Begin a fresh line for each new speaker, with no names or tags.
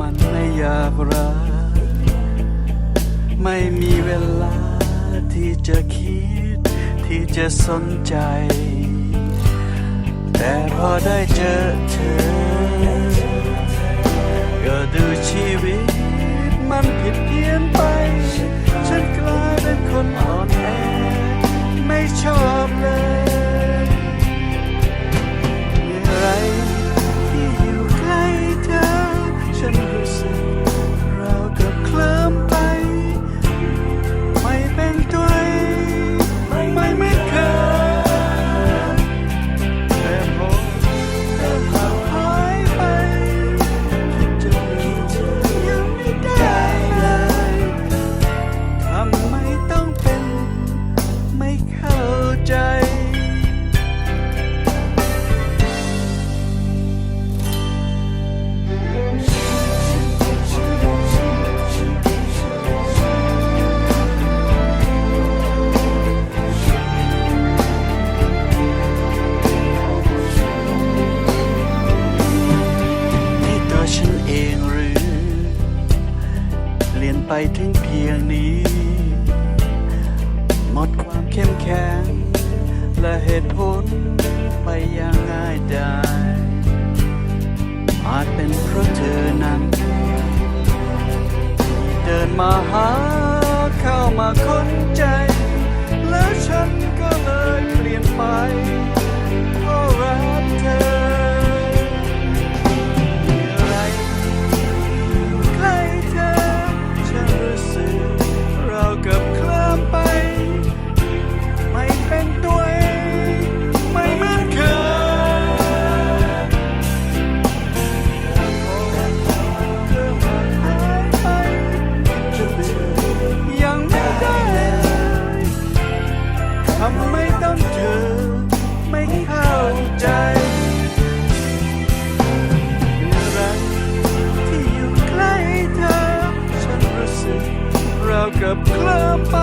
มันไม่อยากรัก ไม่มีเวลาที่จะคิดที่จะสนใจ แต่พอได้เจอเธอ ก็ดูชีวิตมันผิดเพี้ยนไป ฉันกลายเป็นคนอ่อนแอไม่ชอบ ไปถึงเพียงนี้ หมดความเข้มแข็ง และเหตุผลไปอย่างง่ายดายอาจเป็นเพราะเธอนั้น เดินมาหาเข้ามาค้นใจ แล้วฉันก็เลยเปลี่ยนไป ไม่ต้องเธอ ไม่เข้าใจรักที่อยู่ใกล้เธอ ฉันรู้สึกรากับเคลิ้มไป